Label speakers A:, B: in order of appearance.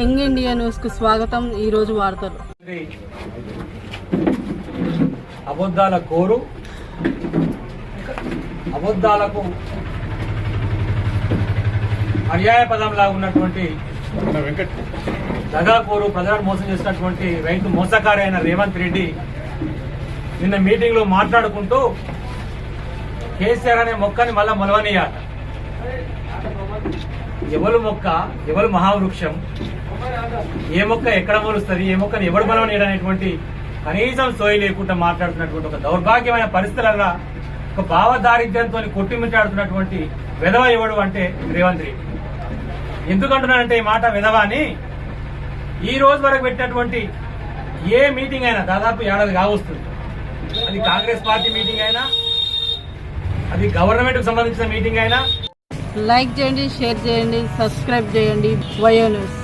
A: Young India న్యూస్కు స్వాగతం. ఈరోజు వార్తలు.
B: అబద్ధాల కోరు. అబద్ధాలకు పర్యాయ పదంలా ఉన్నటువంటి దగాకోరు ప్రజలను మోసం చేసినటువంటి రైతు మోసకారి అయిన రేవంత్ రెడ్డి నిన్న మీటింగ్లో మాట్లాడుకుంటూ కేసీఆర్ అనే మొక్కని మళ్ళా మొలవనియాట ఎవరు మొక్క ఎవరు మహావృక్షం ఏ మొక్క ఎక్కడ మొలుస్తుంది ఏ మొక్కను ఎవడు బలం అనేటువంటి కనీసం సోయి లేకుండా మాట్లాడుతున్నటువంటి ఒక దౌర్భాగ్యమైన పరిస్థితులలో ఒక భావ దారిద్ర్యంతో కొట్టిమిట్టాడుతున్నటువంటి విధవ ఎవడు అంటే రేవంత్ రెడ్డి ఎందుకంటున్నానంటే ఈ మాట విధవ అని? ఈ రోజు వరకు పెట్టినటువంటి ఏ మీటింగ్ అయినా దాదాపు ఏడాది కావస్తుంది. అది కాంగ్రెస్ పార్టీ మీటింగ్ అయినా అది గవర్నమెంట్కు సంబంధించిన మీటింగ్ అయినా
A: లైక్ చేయండి షేర్ చేయండి సబ్స్క్రైబ్ చేయండి. వయో న్యూస్